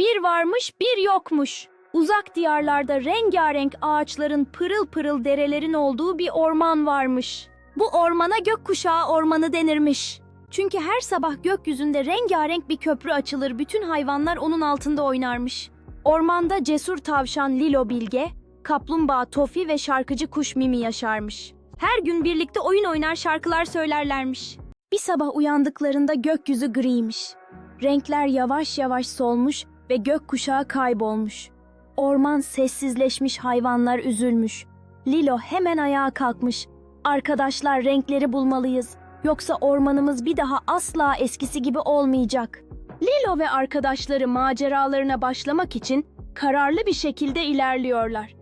Bir varmış bir yokmuş. Uzak diyarlarda rengarenk ağaçların pırıl pırıl derelerin olduğu bir orman varmış. Bu ormana gökkuşağı ormanı denirmiş. Çünkü her sabah gökyüzünde rengarenk bir köprü açılır, bütün hayvanlar onun altında oynarmış. Ormanda cesur tavşan Lilo Bilge, kaplumbağa Tofi ve şarkıcı kuş Mimi yaşarmış. Her gün birlikte oyun oynar şarkılar söylerlermiş. Bir sabah uyandıklarında gökyüzü griymiş. Renkler yavaş yavaş solmuş ve gökkuşağı kaybolmuş. Orman sessizleşmiş, hayvanlar üzülmüş. Lilo hemen ayağa kalkmış. Arkadaşlar renkleri bulmalıyız. Yoksa ormanımız bir daha asla eskisi gibi olmayacak. Lilo ve arkadaşları maceralarına başlamak için kararlı bir şekilde ilerliyorlar.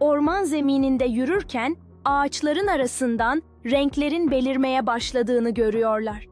Orman zemininde yürürken ağaçların arasından renklerin belirmeye başladığını görüyorlar.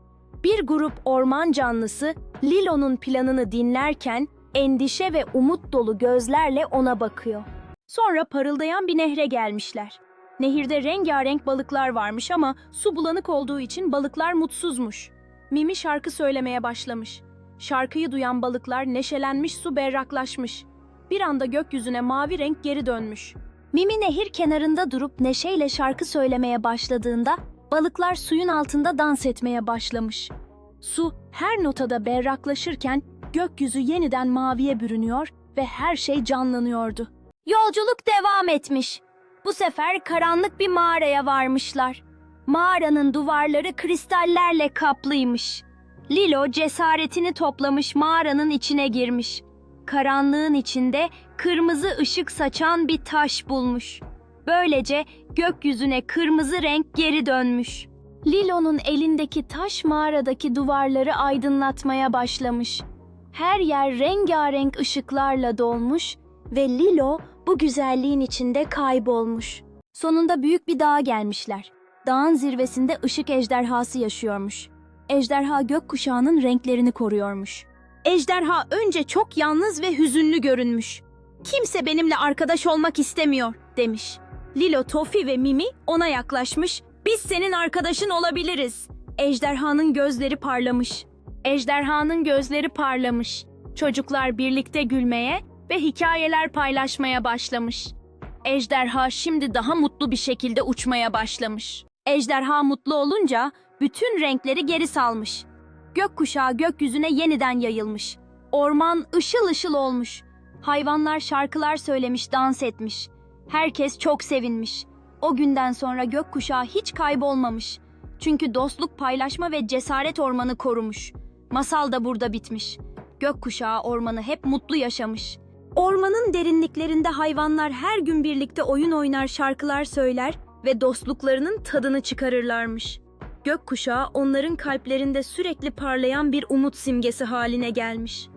Bir grup orman canlısı Lilo'nun planını dinlerken endişe ve umut dolu gözlerle ona bakıyor. Sonra parıldayan bir nehre gelmişler. Nehirde rengarenk balıklar varmış ama su bulanık olduğu için balıklar mutsuzmuş. Mimi şarkı söylemeye başlamış. Şarkıyı duyan balıklar neşelenmiş su berraklaşmış. Bir anda gökyüzüne mavi renk geri dönmüş. Mimi nehir kenarında durup neşeyle şarkı söylemeye başladığında balıklar suyun altında dans etmeye başlamış. Su her notada berraklaşırken gökyüzü yeniden maviye bürünüyor ve her şey canlanıyordu. Yolculuk devam etmiş. Bu sefer karanlık bir mağaraya varmışlar. Mağaranın duvarları kristallerle kaplıymış. Lilo cesaretini toplamış mağaranın içine girmiş. Karanlığın içinde kırmızı ışık saçan bir taş bulmuş. Böylece gökyüzüne kırmızı renk geri dönmüş. Lilo'nun elindeki taş mağaradaki duvarları aydınlatmaya başlamış. Her yer rengarenk ışıklarla dolmuş ve Lilo bu güzelliğin içinde kaybolmuş. Sonunda büyük bir dağa gelmişler. Dağın zirvesinde ışık ejderhası yaşıyormuş. Ejderha gökkuşağının renklerini koruyormuş. Ejderha önce çok yalnız ve hüzünlü görünmüş. Kimse benimle arkadaş olmak istemiyor demiş. Lilo, Tofi ve Mimi ona yaklaşmış. Biz senin arkadaşın olabiliriz. Ejderhanın gözleri parlamış. Ejderhanın gözleri parlamış. Çocuklar birlikte gülmeye ve hikayeler paylaşmaya başlamış. Ejderha şimdi daha mutlu bir şekilde uçmaya başlamış. Ejderha mutlu olunca bütün renkleri geri salmış. Gökkuşağı gökyüzüne yeniden yayılmış. Orman ışıl ışıl olmuş. Hayvanlar şarkılar söylemiş, dans etmiş. Herkes çok sevinmiş. O günden sonra gökkuşağı hiç kaybolmamış. Çünkü dostluk, paylaşma ve cesaret ormanı korumuş. Masal da burada bitmiş. Gökkuşağı ormanı hep mutlu yaşamış. Ormanın derinliklerinde hayvanlar her gün birlikte oyun oynar, şarkılar söyler ve dostluklarının tadını çıkarırlarmış. Gökkuşağı onların kalplerinde sürekli parlayan bir umut simgesi haline gelmiş.